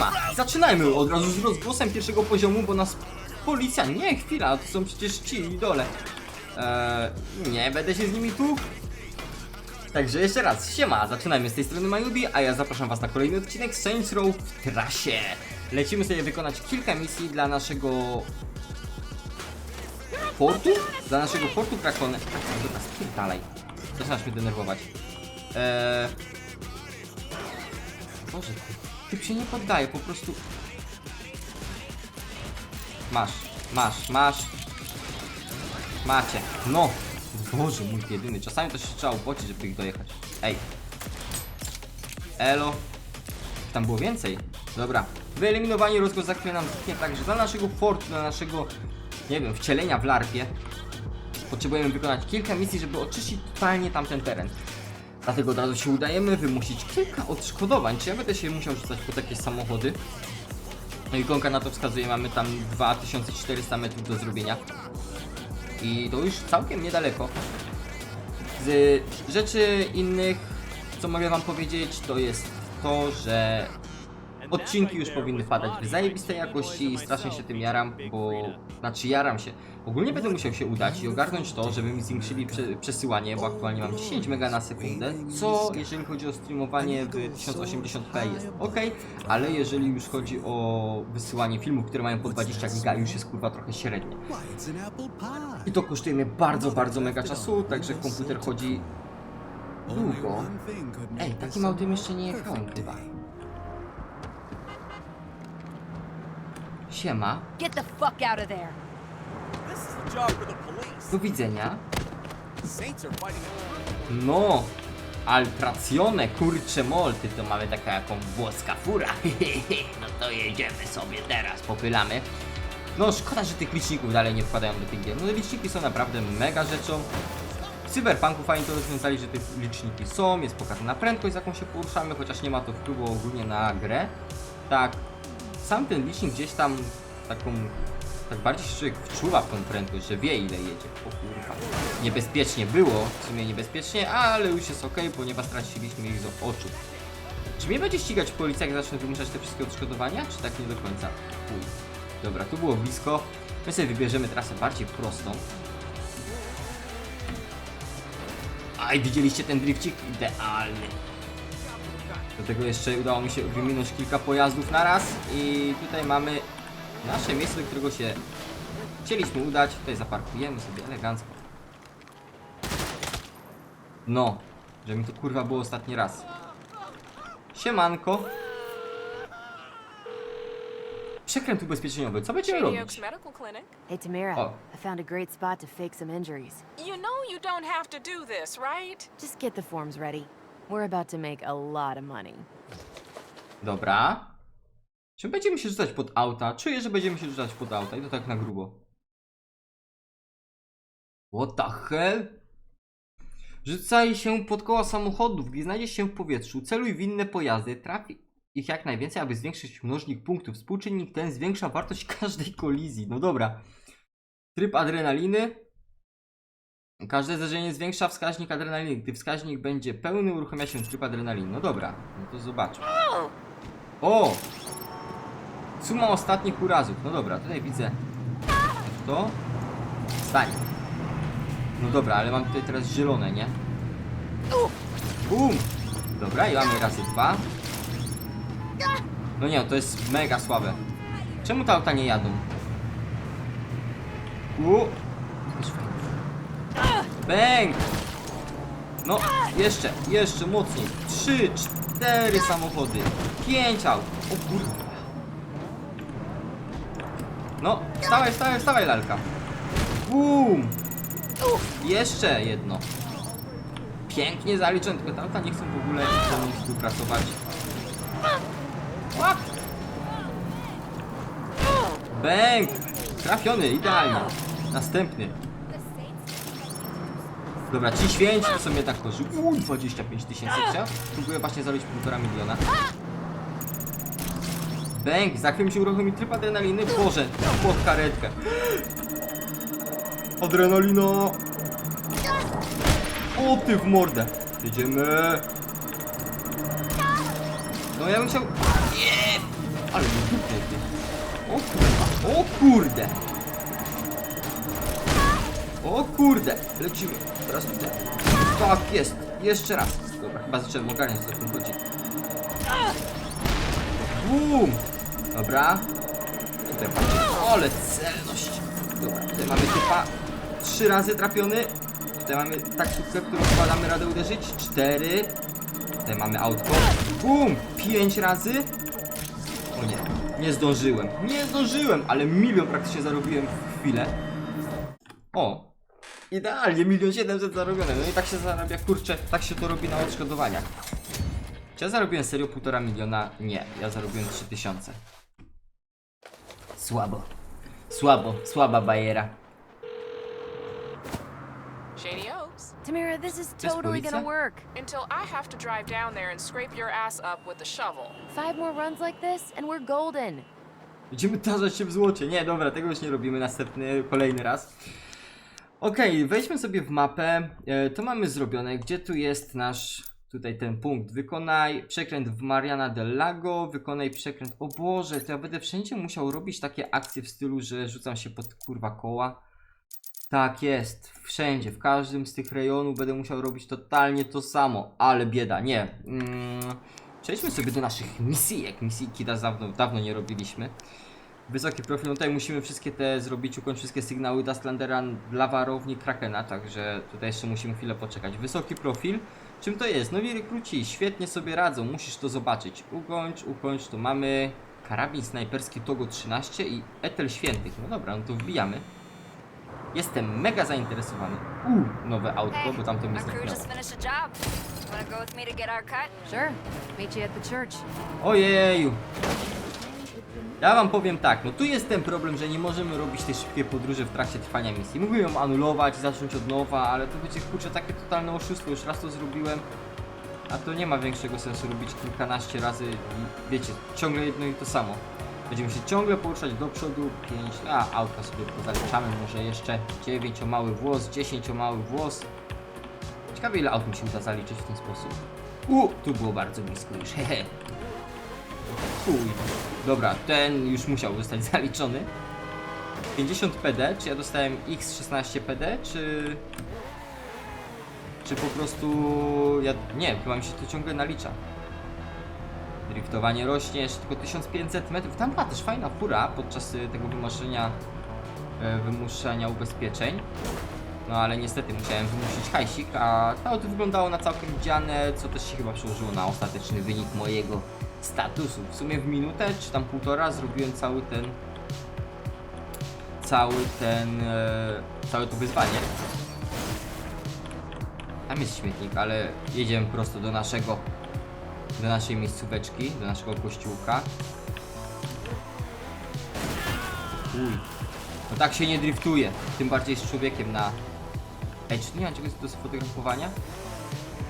Siema, zaczynajmy od razu z rozgłosem pierwszego poziomu, bo nas policja, nie chwila, to są przecież ci idole. Eee, nie będę się z nimi tu. Także jeszcze raz, siema, zaczynajmy z tej strony Mayubi, a ja zapraszam was na kolejny odcinek Saints Row w trasie. Lecimy sobie wykonać kilka misji dla naszego portu? Dla naszego portu Krakony. Tak, dobra, spierdalaj. Zaczynasz mnie denerwować. Eee... Boże, typ się nie poddaje, po prostu... Masz, masz, masz. Macie, no. Boże, mój jedyny. Czasami to się trzeba upocić, żeby ich dojechać. Ej. Elo. Tam było więcej. Dobra. Wyeliminowanie rozgłos za chwilę nam zniknie, także dla naszego fortu, dla naszego, nie wiem, wcielenia w larpie potrzebujemy wykonać kilka misji, żeby oczyścić totalnie tamten teren. Dlatego od razu się udajemy wymusić kilka odszkodowań. Czy ja będę się musiał rzucać po takie samochody? No i ikonka na to wskazuje, mamy tam 2400 metrów do zrobienia. I to już całkiem niedaleko. Z rzeczy innych, co mogę wam powiedzieć, to jest to, że odcinki już powinny padać w zajebistej jakości i strasznie się tym jaram, bo... Znaczy jaram się. Ogólnie będę musiał się udać i ogarnąć to, żeby mi zwiększyli prze przesyłanie, bo aktualnie mam 10 mega na sekundę, co jeżeli chodzi o streamowanie w 1080p jest ok, ale jeżeli już chodzi o wysyłanie filmów, które mają po 20 giga, już jest kurwa trochę średnie. I to kosztuje mnie bardzo, bardzo mega czasu, także komputer chodzi długo. Ej, takim autem jeszcze nie jechałem chyba. Siema, Get the fuck out of there. This is the job for the police. do widzenia. The Saints are fighting. No, Altracione, kurcze molty, to mamy taka jaką włoska fura. no to jedziemy sobie teraz, popylamy. No szkoda, że tych liczników dalej nie wkładają do tych gier. No liczniki są naprawdę mega rzeczą. W Cyberpunku fajnie to rozwiązali, że te liczniki są, jest pokazana prędkość, z jaką się poruszamy, chociaż nie ma to wpływu ogólnie na grę. Tak, sam ten licznik gdzieś tam taką, tak bardziej się wczuwa w tą prędkość, że wie ile jedzie. O kurwa. Niebezpiecznie było, w sumie niebezpiecznie, ale już jest ok, ponieważ straciliśmy ich z oczu. Czy mnie będzie ścigać policja, jak zacznę wymuszać te wszystkie odszkodowania, czy tak nie do końca? Chuj. Dobra, tu było blisko. My sobie wybierzemy trasę bardziej prostą. Aj, widzieliście ten drifcik? Idealny. Do tego jeszcze udało mi się wyminąć kilka pojazdów na raz i tutaj mamy nasze miejsce, do którego się chcieliśmy udać. Tutaj zaparkujemy sobie elegancko. No, że mi to kurwa było ostatni raz. Siemanko. Przekręt ubezpieczeniowy, co będziemy robić? Hey, Tamara. Oh. I found a great spot to fake some injuries. You know you don't have to do this, right? Just get the forms ready. We're about to make a lot of money. Dobra. Czy będziemy się rzucać pod auta? Czuję, że będziemy się rzucać pod auta i to tak na grubo. What the hell? Rzucaj się pod koła samochodów, gdy znajdziesz się w powietrzu. Celuj w inne pojazdy, trafi ich jak najwięcej, aby zwiększyć mnożnik punktów. Współczynnik ten zwiększa wartość każdej kolizji. No dobra. Tryb adrenaliny. Każde zdarzenie zwiększa wskaźnik adrenaliny. Gdy wskaźnik będzie pełny, uruchamia się tryb adrenaliny. No dobra, no to zobaczmy. O! Suma ostatnich urazów. No dobra, tutaj widzę to. Stań. No dobra, ale mam tutaj teraz zielone, nie? Bum! Dobra, i mamy razy dwa. No nie, to jest mega słabe. Czemu te auta nie jadą? U. Bęk! No, jeszcze, jeszcze mocniej. Trzy, cztery samochody. Pięć aut. O kurwa. No, wstawaj, wstawaj, wstawaj, lalka. Bum! Jeszcze jedno. Pięknie zaliczone, tylko te auta nie chcą w ogóle ze mną współpracować. Łap! Bęk! Trafiony, idealnie. Następny. Dobra, ci święci to sobie tak kozi. Uuu, 25 tysięcy chciał. Próbuję właśnie zabić półtora miliona. Bęk, za chwilę się uruchomi tryb adrenaliny. Boże, pod karetkę. Adrenalina! O ty w mordę! Jedziemy! No ja bym chciał... Nie! Ale nie, nie, nie. O kurwa, o kurde! O kurde! Lecimy. Teraz tutaj. Tak jest. Jeszcze raz. Dobra, chyba zacząłem ogarniać co tym chodzi. Bum! Dobra. Tutaj patrzcie. Ale celność. Dobra, tutaj mamy typa. Trzy razy trafiony. Tutaj mamy taksówkę, którą chyba damy radę uderzyć. Cztery. Tutaj mamy autko. Bum! Pięć razy. O nie, nie zdążyłem. Nie zdążyłem, ale milion praktycznie zarobiłem w chwilę. O! Idealnie, milion siedemset zarobione. No i tak się zarabia, kurczę, tak się to robi na odszkodowaniach. Czy ja zarobiłem serio półtora miliona? Nie, ja zarobiłem trzy tysiące. Słabo. Słabo, słaba bajera. Shady Oaks. Tamara, this is totally gonna work. Until I have to drive down there and scrape your ass up with the shovel. Five more runs like this, and we're golden. Będziemy tarzać się w złocie. Nie, dobra, tego już nie robimy następny, kolejny raz. Okej, wejdźmy sobie w mapę. E, to mamy zrobione. Gdzie tu jest nasz, tutaj ten punkt? Wykonaj przekręt w Mariana del Lago, wykonaj przekręt. O Boże, to ja będę wszędzie musiał robić takie akcje w stylu, że rzucam się pod kurwa koła. Tak jest, wszędzie, w każdym z tych rejonów będę musiał robić totalnie to samo, ale bieda, nie. Mm, przejdźmy sobie do naszych misijek. Misijki da- dawno, dawno nie robiliśmy. Wysoki profil, no tutaj musimy wszystkie te zrobić, ukończyć wszystkie sygnały Dustlandera dla warowni Krakena, także tutaj jeszcze musimy chwilę poczekać. Wysoki profil, czym to jest? Nowi rekruci świetnie sobie radzą, musisz to zobaczyć. Ukończ, ukończ, to mamy karabin snajperski Togo 13 i Etel Świętych. No dobra, no to wbijamy. Jestem mega zainteresowany. Uuu, nowe autko, bo tamto mi zniknęło. Ojeju. Ja wam powiem tak, no tu jest ten problem, że nie możemy robić tej szybkiej podróży w trakcie trwania misji. Mógłbym ją anulować, zacząć od nowa, ale to będzie kurczę takie totalne oszustwo. Już raz to zrobiłem, a to nie ma większego sensu robić kilkanaście razy wiecie, ciągle jedno i to samo. Będziemy się ciągle poruszać do przodu, 5, a autka sobie pozaliczamy, może jeszcze 9 o mały włos, 10 o mały włos. Ciekawe ile aut mi się uda zaliczyć w ten sposób. U, tu było bardzo blisko już, hehe. Chuj. Dobra, ten już musiał zostać zaliczony. 50 PD, czy ja dostałem X16 PD, czy... Czy po prostu... Ja... Nie, chyba mi się to ciągle nalicza. Driftowanie rośnie, jeszcze tylko 1500 metrów. Tam była też fajna fura podczas y, tego wymuszenia... e, Wymuszania ubezpieczeń. No ale niestety musiałem wymusić hajsik, a to wyglądało na całkiem dziane, co też się chyba przełożyło na ostateczny wynik mojego statusu. W sumie w minutę, czy tam półtora zrobiłem cały ten cały ten e, całe to wyzwanie. Tam jest śmietnik, ale jedziemy prosto do naszego do naszej miejscóweczki, do naszego kościółka. Uj. No tak się nie driftuje, tym bardziej z człowiekiem na... Ej, czy nie ma czegoś do sfotografowania?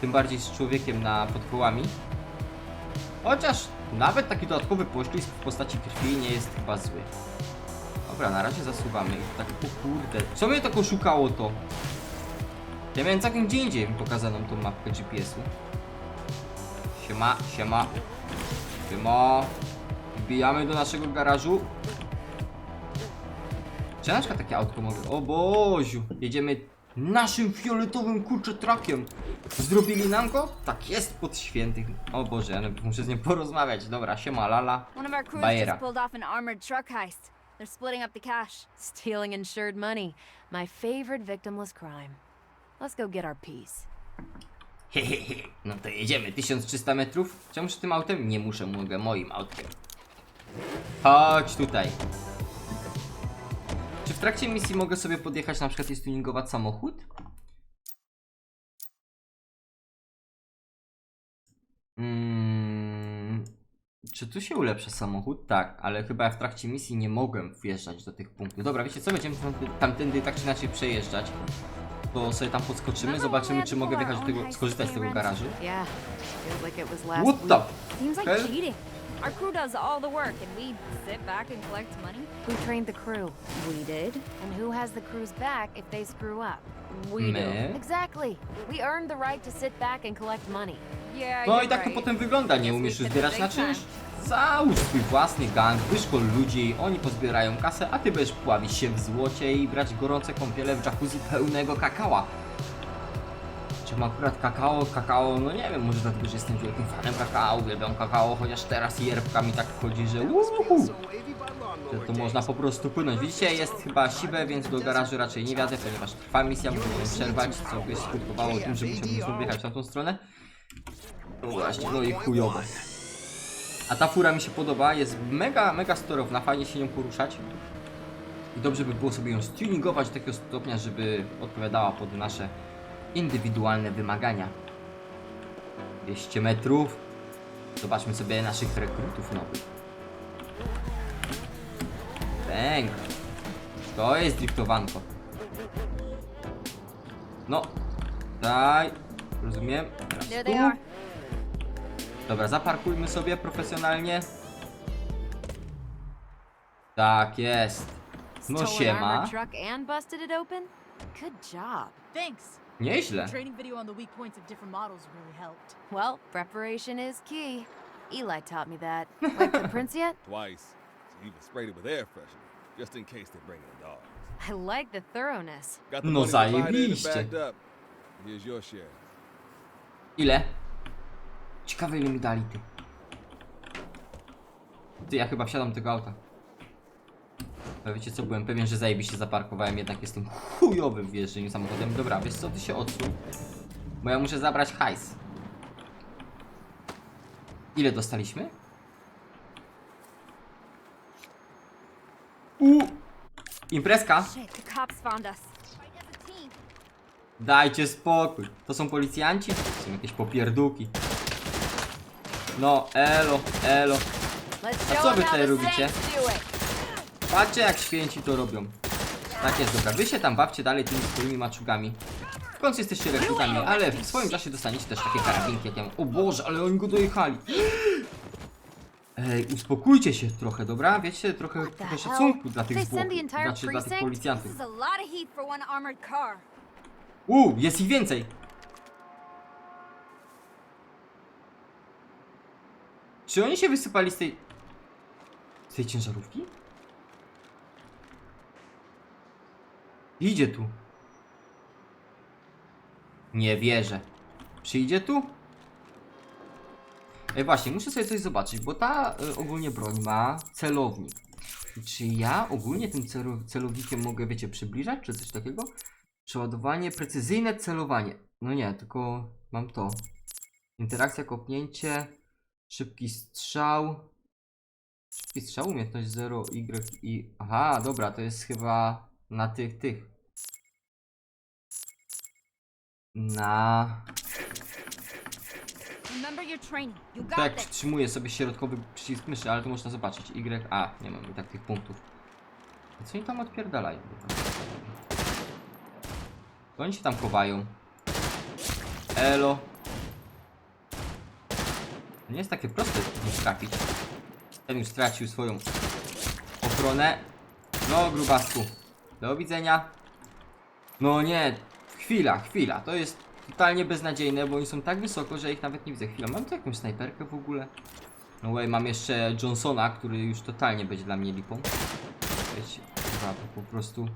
Tym bardziej z człowiekiem na pod kołami. Chociaż nawet taki dodatkowy poślizg w postaci krwi nie jest chyba zły. Dobra, na razie zasuwamy tak, o kurde, co mnie tak oszukało to? Ja miałem całkiem gdzie indziej pokazaną tą mapkę GPS-u. Siema, siema. Siema. Wbijamy do naszego garażu. Czy na takie autko mogę? O Boziu! Jedziemy naszym fioletowym kurczę trakiem. Zrobili nam go? Tak jest pod świętych. O Boże, ja muszę z nim porozmawiać. Dobra, siema lala. One of our crews Bajera. just pulled off an armored truck heist. They're splitting up the cash. Stealing insured money. My favorite victimless crime. Let's go get our piece. Hehehe. No to jedziemy. 1300 metrów. Czemu z tym autem? Nie muszę, mogę moim autkiem. Chodź tutaj. Trakcie misji mogę sobie podjechać na przykład i stuningować samochód? Mm, czy tu się ulepsza samochód? Tak, ale chyba ja w trakcie misji nie mogłem wjeżdżać do tych punktów. Dobra, wiecie co? Będziemy tam, tamtędy tak czy inaczej przejeżdżać. To sobie tam podskoczymy, zobaczymy czy mogę wjechać do tego, skorzystać z tego garażu. What the? Hell? Our crew does all the work and we sit back and collect money. Who trained the crew? We did. And who has the crew's back if they screw up? We My? do. Exactly. We earned the right to sit back and collect money. Yeah, No you're i tak to right. potem wygląda, nie umiesz the zbierać na czynsz? Załóż swój własny gang, wyszkol ludzi, oni pozbierają kasę, a ty będziesz pławić się w złocie i brać gorące kąpiele w jacuzzi pełnego kakała. Czy mam akurat kakao? Kakao, no nie wiem, może dlatego, że jestem wielkim fanem kakao, uwielbiam kakao, chociaż teraz jerbka mi tak wchodzi, że uhu, że to można po prostu płynąć. Widzicie, jest chyba siwe, więc do garażu raczej nie wiadę, ponieważ trwa misja, ją przerwać, co by skutkowało tym, że musiałbym znów wjechać na tą stronę. No właśnie, no i chujowo. A ta fura mi się podoba, jest mega, mega storowna, fajnie się nią poruszać. I dobrze by było sobie ją stuningować do takiego stopnia, żeby odpowiadała pod nasze indywidualne wymagania. 200 metrów. Zobaczmy sobie naszych rekrutów nowych. Bęk. To jest driftowanko. No. Daj. Rozumiem. Teraz tu. Dobra, zaparkujmy sobie profesjonalnie. Tak jest. No siema. Good job. Thanks. Nieźle. Training video on the weak points of different models really helped. Well, preparation is key. Eli taught me that. Like the prince yet? Twice. She even sprayed it with air freshener, just in case they bring in dogs. I like the thoroughness. Got the No money divided and zajebiście. backed up. Here's your share. Ile? Ciekawe ile mi dali ty. Ty, ja chyba wsiadam do tego auta. Ale wiecie co, byłem pewien, że zajebiście zaparkowałem, jednak jestem chujowy w jeżdżeniu samochodem. Dobra, wiesz co, ty się odsuń. Bo ja muszę zabrać hajs. Ile dostaliśmy? U! Imprezka! Shit, the cops found us. Fight as a team. Dajcie spokój. To są policjanci? To są jakieś popierdółki. No, elo, elo. Let's A show co wy tutaj the robicie? Saints do it. Patrzcie jak święci to robią. Tak jest, dobra. Wy się tam bawcie dalej tymi swoimi maczugami. W końcu jesteście rekrutami, ale w swoim czasie dostaniecie też takie karabinki jak ja mam. O Boże, ale oni go dojechali. Ej, uspokójcie się trochę, dobra? Wiecie, trochę, trochę szacunku dla tych entire znaczy dla tych policjantów. This is a lot of heat for one armored car. U, jest ich więcej. Czy oni się wysypali z tej... Z tej ciężarówki? Idzie tu. Nie wierzę. Przyjdzie tu? Ej, właśnie, muszę sobie coś zobaczyć, bo ta y, ogólnie broń ma celownik. Czy ja ogólnie tym celu- celownikiem mogę, wiecie, przybliżać, czy coś takiego? Przeładowanie, precyzyjne celowanie. No nie, tylko mam to. Interakcja, kopnięcie, szybki strzał. Szybki strzał, umiejętność 0, Y i... Aha, dobra, to jest chyba na tych, tych. Na... Remember your training. You got Tak, this. przytrzymuję sobie środkowy przycisk myszy, ale to można zobaczyć. Y, A, nie mam i tak tych punktów. A co oni tam odpierdalają? To oni się tam chowają. Elo. To nie jest takie proste nie trafić. Ten już stracił swoją ochronę. No, grubasku. Do widzenia. No nie, chwila, chwila. To jest totalnie beznadziejne, bo oni są tak wysoko, że ich nawet nie widzę. Chwila, mam tu jakąś snajperkę w ogóle? No way, mam jeszcze Johnsona, który już totalnie będzie dla mnie lipą. Wiecie, po prostu...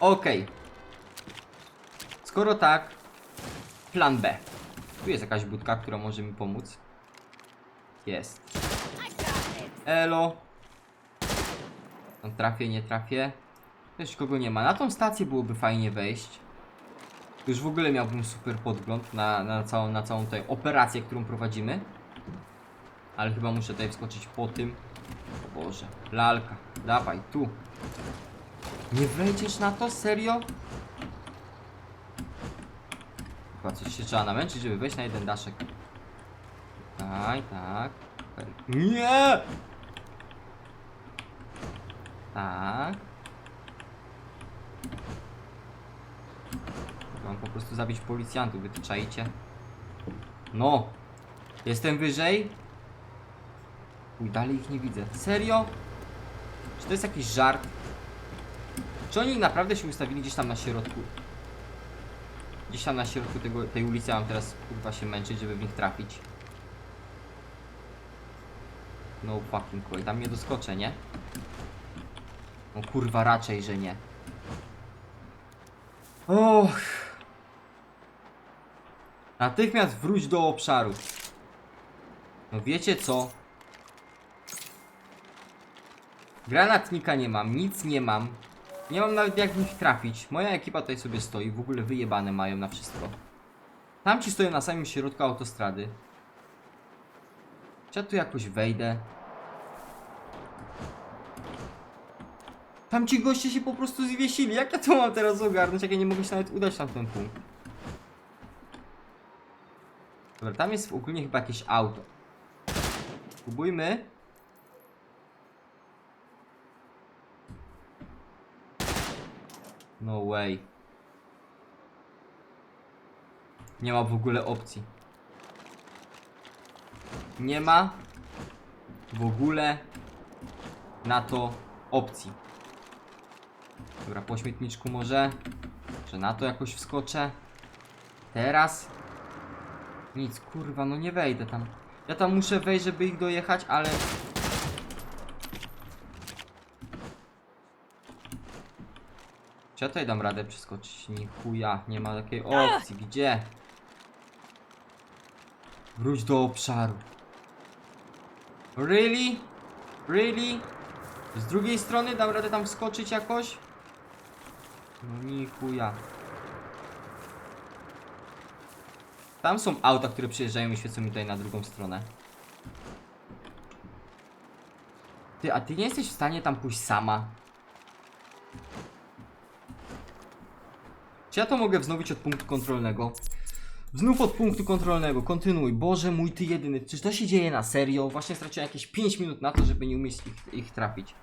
Okej. Skoro tak, plan B. Tu jest jakaś budka, która może mi pomóc. Jest. Elo. Tam trafię, nie trafię. Też kogo nie ma. Na tą stację byłoby fajnie wejść. Już w ogóle miałbym super podgląd na, na, całą, na całą tę operację, którą prowadzimy. Ale chyba muszę tutaj wskoczyć po tym. Boże, lalka, dawaj, tu. Nie wejdziesz na to? Serio? Chyba coś się trzeba namęczyć, żeby wejść na jeden daszek. Tak, tak. Nie! Tak. Po prostu zabić policjantów, wy? No! Jestem wyżej? Uj, dalej ich nie widzę. Serio? Czy to jest jakiś żart? Czy oni naprawdę się ustawili gdzieś tam na środku? Gdzieś tam na środku tego, tej ulicy, a mam teraz kurwa się męczyć, żeby w nich trafić. No fucking way. Tam nie doskoczę, nie? No kurwa, raczej, że nie. Och. Natychmiast wróć do obszaru. No wiecie co? Granatnika nie mam, nic nie mam. Nie mam nawet jak w nich trafić. Moja ekipa tutaj sobie stoi, w ogóle wyjebane mają na wszystko. Tamci stoją na samym środku autostrady. Czy ja tu jakoś wejdę? Tamci goście się po prostu zwiesili. Jak ja to mam teraz ogarnąć, jak ja nie mogę się nawet udać na ten punkt? Dobra, tam jest ogólnie chyba jakieś auto. Spróbujmy. No way. Nie ma w ogóle opcji. Nie ma w ogóle na to opcji. Dobra, po śmietniczku może. Że na to jakoś wskoczę. Teraz. Nic, kurwa, no nie wejdę tam. Ja tam muszę wejść, żeby ich dojechać, ale... Czy ja tutaj dam radę przeskoczyć? Ni chuja, nie ma takiej opcji. Gdzie? Wróć do obszaru. Really? Really? Z drugiej strony dam radę tam wskoczyć jakoś? No ni chuja. Tam są auta, które przyjeżdżają i świecą mi tutaj na drugą stronę. Ty, a ty nie jesteś w stanie tam pójść sama? Czy ja to mogę wznowić od punktu kontrolnego? Znów od punktu kontrolnego, kontynuuj. Boże mój, ty jedyny. Czyż to się dzieje na serio? Właśnie straciłem jakieś 5 minut na to, żeby nie umieć ich, ich trafić.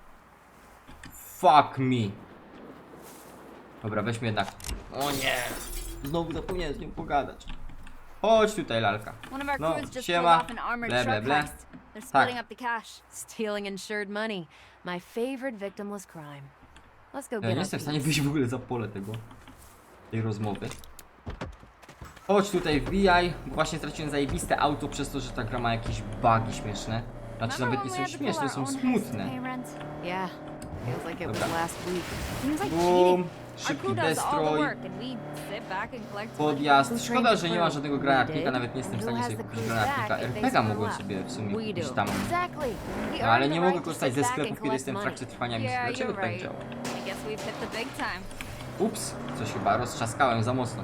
Fuck me. Dobra, weźmy jednak. O nie! Znowu zapomniałem z nią pogadać. Chodź tutaj, lalka. No, siema. Ble, ble, ble. They're splitting up the cash. Stealing insured money. My favorite victimless crime. Let's go Ja get nie jestem w stanie wyjść w ogóle za pole tego. tej rozmowy. Chodź tutaj, wbijaj. Właśnie straciłem zajebiste auto przez to, że ta gra ma jakieś bugi śmieszne. Znaczy nawet nie są śmieszne, są smutne. Yeah, feels like it was Dobra. last week. Seems like Bum, cheating. Szybki collect podjazd. Szkoda, że nie ma żadnego granatnika, nawet nie jestem w stanie sobie kupić granatnika. RPGa mogłem sobie w sumie kupić tam. No, ale nie mogę korzystać ze and kiedy jestem w trakcie trwania misji. Dlaczego tak działa? Ups, coś chyba roztrzaskałem za mocno.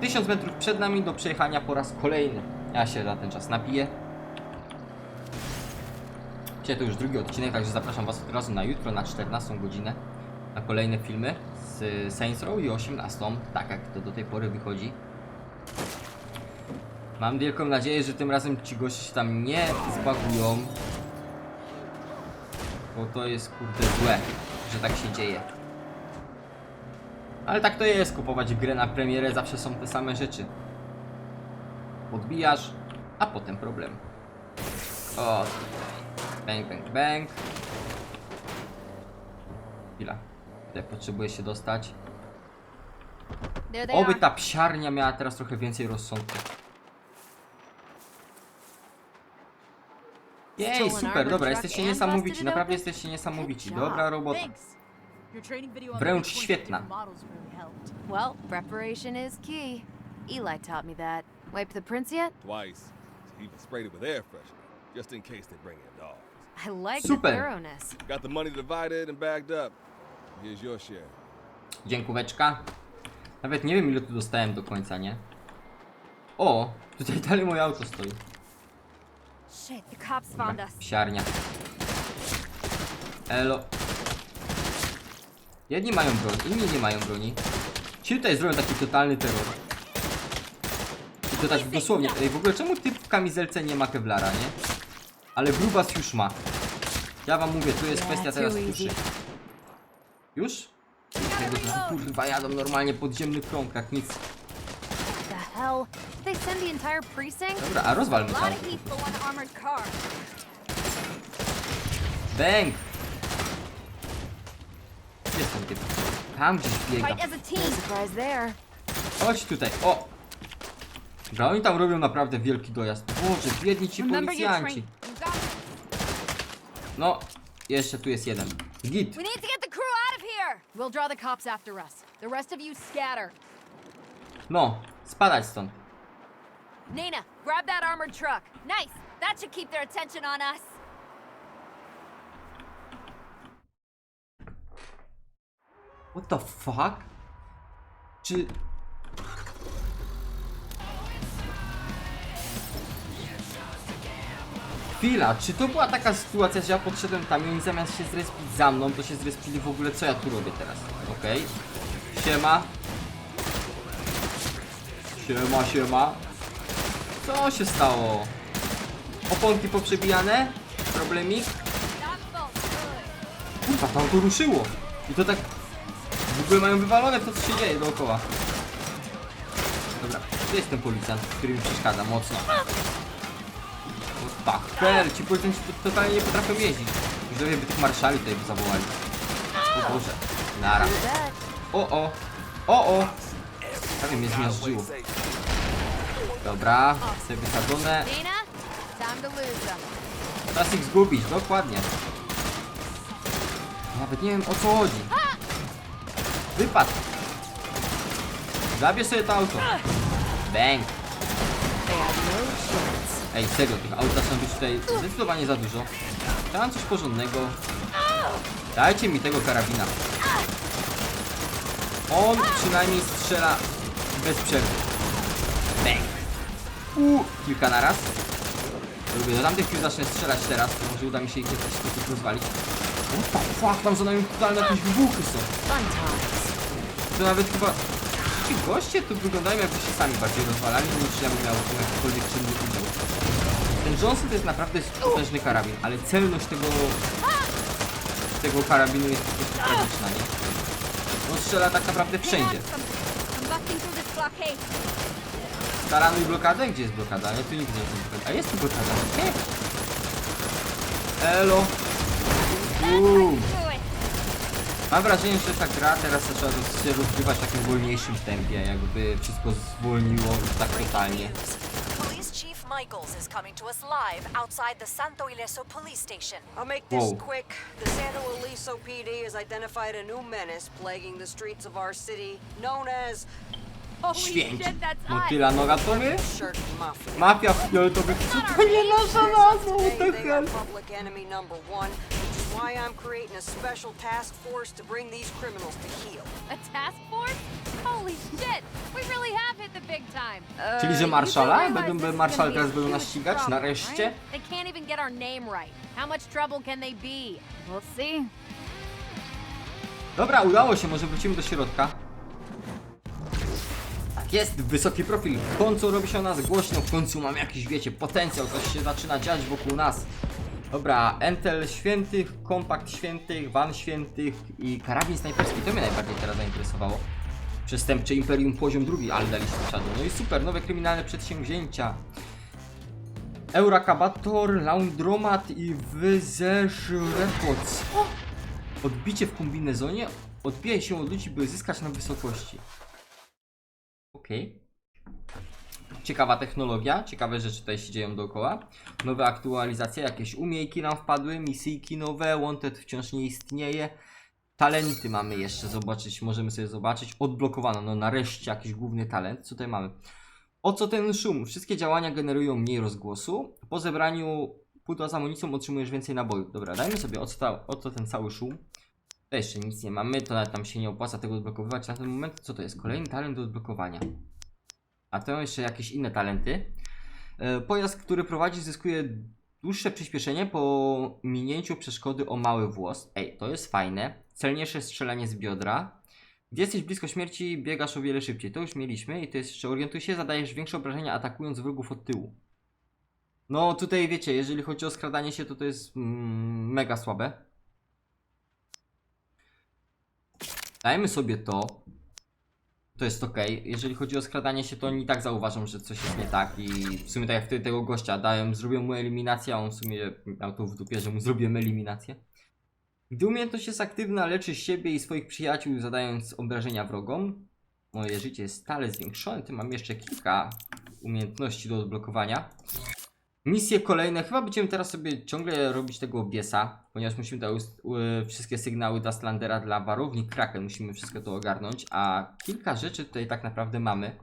1000 metrów przed nami do przejechania po raz kolejny. Ja się na ten czas napiję. Dzisiaj to już drugi odcinek, także zapraszam Was od razu na jutro na 14 godzinę na kolejne filmy z Saints Row i 18, tak jak to do tej pory wychodzi. Mam wielką nadzieję, że tym razem ci goście się tam nie zbagują. Bo to jest kurde złe, że tak się dzieje. Ale tak to jest, kupować grę na premierę zawsze są te same rzeczy. Podbijasz, a potem problem. O, bang, bang, bang. Chwila, tutaj potrzebuję się dostać. There they Oby are. ta psiarnia miała teraz trochę więcej rozsądku. Jej, super, dobra, jesteście niesamowici, naprawdę jesteście niesamowici. Dobra robota. Thanks. Your training video on the Wręcz świetna. different models really helped. Well, preparation is key. Eli taught me that. Wipe the prints yet? Twice. Even sprayed it with air freshener, just in case they bring in dogs. I like Super. the thoroughness. Got the money divided and bagged up. Share. Dziękóweczka. Nawet nie wiem ile tu dostałem do końca, nie? O, tutaj dalej moje auto stoi. Shit, the cops found us. psiarnia. Elo. Jedni mają broń, inni nie mają broni. Ci tutaj zrobią taki totalny terror. I to tak dosłownie. Ej, w ogóle czemu typ w kamizelce nie ma kevlara, nie? Ale grubas już ma. Ja wam mówię, tu jest kwestia teraz easy. Już? Kurwa jadą normalnie podziemny krąg, jak nic. Dobra, a rozwalmy A tam. lot of heat for one armored car. Bang! Gdzie jest ten typ? Tam gdzieś biega. No. Chodź tutaj, o! Dobra, oni tam robią naprawdę wielki dojazd. Boże, biedni ci policjanci. No, jeszcze tu jest jeden. Git. We'll draw the cops after us. The rest of you scatter. No, spadać stąd. Nina, grab that armored truck. Nice! That should keep their attention on us. What the fuck? Czy... Chwila, czy to była taka sytuacja, że ja podszedłem tam i oni zamiast się zrespić za mną, to się zrespili w ogóle, co ja tu robię teraz? Okej. Siema. Siema, siema. Co się stało? Oponki poprzebijane? Problemik? Kurwa, tam to ruszyło. I to tak w ogóle mają wywalone to, co się dzieje dookoła. Dobra, to jest ten policjant, który mi przeszkadza mocno. O, Pacher, ci policjanci to, totalnie nie potrafią jeździć. Widzowie by tych marszali tutaj zawołali. O Boże, nara. O, o, o, o. Prawie mnie zmiażdżyło. Dobra, sobie wysadzone. Czas ich zgubić, dokładnie. Nawet nie wiem o co chodzi. Wypadł. Zabierz sobie to auto. Bang. Ej, serio, tych aut zaczyna być tutaj zdecydowanie za dużo. Chciałem coś porządnego. Dajcie mi tego karabina. On przynajmniej strzela bez przerwy. Bang. U, kilka naraz. Lubię, do tamtych pił zacznę strzelać teraz, to może uda mi się ich w jakiś sposób rozwalić. What the fuck, tam za nami totalne jakieś wybuchy są. To nawet chyba... Ci goście tu wyglądają jakby się sami bardziej rozwalali, niż ja bym miał tu jakikolwiek czynny udział. Ten Johnson to jest naprawdę potężny karabin, ale celność tego... tego karabinu jest po prostu tragiczna, nie? On strzela tak naprawdę wszędzie. Taranuj blokadę? Gdzie jest blokada? Ja tu nigdy nie wiem blokady. A jest tu blokada. Heh. Elo. Mam wrażenie, że ta gra teraz zaczęła się rozgrywać w takim wolniejszym tempie, jakby wszystko zwolniło już tak totalnie. Police Chief Michaels is coming to us live outside the Santo Ileso police station. I'll make this Whoa. quick. The Santo Eliso PD has identified a new menace plaguing the streets of our city, known as Holy Święci. shit, that's us! Motyla noga to my? Shirt Mafia. Mafia fioletowych psów to nie nasza nazwa, what the hell? Why I'm creating a special task force to bring these criminals to heel. A task force? Holy shit! We really have hit the big time. Uh, Czyli, że you do marszala? Będą- marszal teraz będą nas ścigać? Nareszcie? They can't even get our name right. How much trouble can they be? We'll see. Dobra, udało się, może wrócimy do środka. Tak jest, wysoki profil. W końcu robi się o nas głośno, w końcu mam jakiś, wiecie, potencjał, coś się zaczyna dziać wokół nas. Dobra, Entel świętych, kompakt świętych, van świętych i karabin snajperski. To mnie najbardziej teraz zainteresowało. Przestępcze Imperium poziom drugi, ale daliśmy czadu. No i super, nowe kryminalne przedsięwzięcia. Eurakabator, Laundromat i Wyzerz Records. Odbicie w kombinezonie odbija się od ludzi, by zyskać na wysokości. Okej. Ciekawa technologia, ciekawe rzeczy tutaj się dzieją dookoła. Nowe aktualizacje, jakieś umiejki nam wpadły, misyjki nowe, Wanted wciąż nie istnieje. Talenty mamy jeszcze zobaczyć, możemy sobie zobaczyć. Odblokowano, no nareszcie jakiś główny talent. Co tutaj mamy? O co ten szum? Wszystkie działania generują mniej rozgłosu. Po zebraniu pudła z amunicją otrzymujesz więcej nabojów. Dobra, dajmy sobie o co, ta, o co ten cały szum. To jeszcze nic nie mamy, to nawet nam się nie opłaca tego odblokowywać na ten moment. Co to jest? Kolejny talent do odblokowania. A to jeszcze jakieś inne talenty. E, Pojazd, który prowadzi, zyskuje dłuższe przyspieszenie po minięciu przeszkody o mały włos. Ej, to jest fajne. Celniejsze strzelanie z biodra. Gdy jesteś blisko śmierci, biegasz o wiele szybciej. To już mieliśmy i to jest jeszcze orientuj się, zadajesz większe obrażenia atakując wrogów od tyłu. No tutaj wiecie, jeżeli chodzi o skradanie się, to to jest mm, mega słabe. Dajmy sobie to. To jest ok. Jeżeli chodzi o skradanie się, to oni tak zauważą, że coś jest nie tak. I w sumie tak jak wtedy tego gościa dałem, zrobiłem mu eliminację, a on w sumie miał to w dupie, że mu zrobiłem eliminację. Gdy umiejętność jest aktywna, leczy siebie i swoich przyjaciół, zadając obrażenia wrogom. Moje życie jest stale zwiększone. Ty mam jeszcze kilka umiejętności do odblokowania. Misje kolejne. Chyba będziemy teraz sobie ciągle robić tego biesa, ponieważ musimy te wszystkie sygnały Dustlandera dla warowni Kraken. Musimy wszystko to ogarnąć, a kilka rzeczy tutaj tak naprawdę mamy.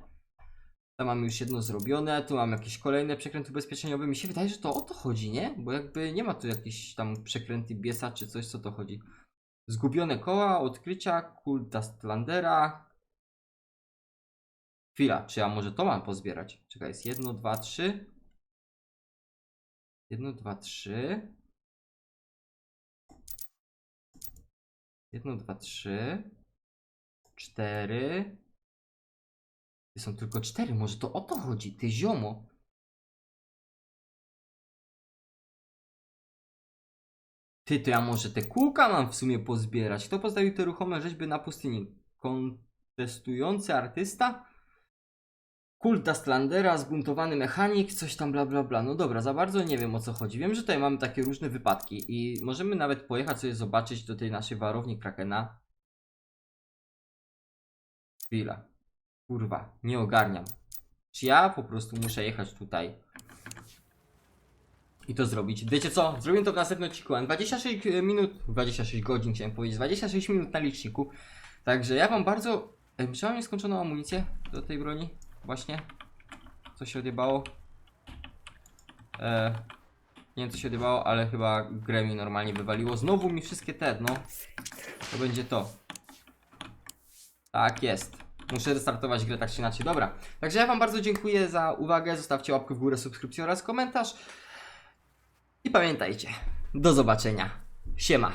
Tam mamy już jedno zrobione, tu mamy jakieś kolejne przekręty ubezpieczeniowe. Mi się wydaje, że to o to chodzi, nie? Bo jakby nie ma tu jakichś tam przekręty biesa czy coś, co to chodzi. Zgubione koła, odkrycia, kult Dustlandera. Chwila, czy ja może to mam pozbierać? Czekaj, jest jedno, dwa, trzy. Jedno, dwa, trzy. Jedno, dwa, trzy. Cztery. Są tylko cztery, może to o to chodzi, ty ziomo. Ty, to ja może te kółka mam w sumie pozbierać. Kto postawił te ruchome rzeźby na pustyni? Kontestujący artysta? Kult Dustlandera, zbuntowany mechanik, coś tam bla bla bla. No dobra, za bardzo nie wiem o co chodzi. Wiem, że tutaj mamy takie różne wypadki i możemy nawet pojechać sobie zobaczyć do tej naszej warowni Krakena. Chwila. Kurwa, nie ogarniam. Czy ja po prostu muszę jechać tutaj i to zrobić? Wiecie co? Zrobię to w następnym odcinku. Mam 26 minut, 26 godzin chciałem powiedzieć, 26 minut na liczniku. Także ja wam bardzo... Czy mam nieskończoną amunicję do tej broni? Właśnie. Co się odjebało? E, nie wiem co się odjebało, ale chyba grę mi normalnie wywaliło. Znowu mi wszystkie te, no. To będzie to. Tak jest. Muszę restartować grę tak czy inaczej. Dobra. Także ja wam bardzo dziękuję za uwagę. Zostawcie łapkę w górę, subskrypcję oraz komentarz. I pamiętajcie. Do zobaczenia. Siema.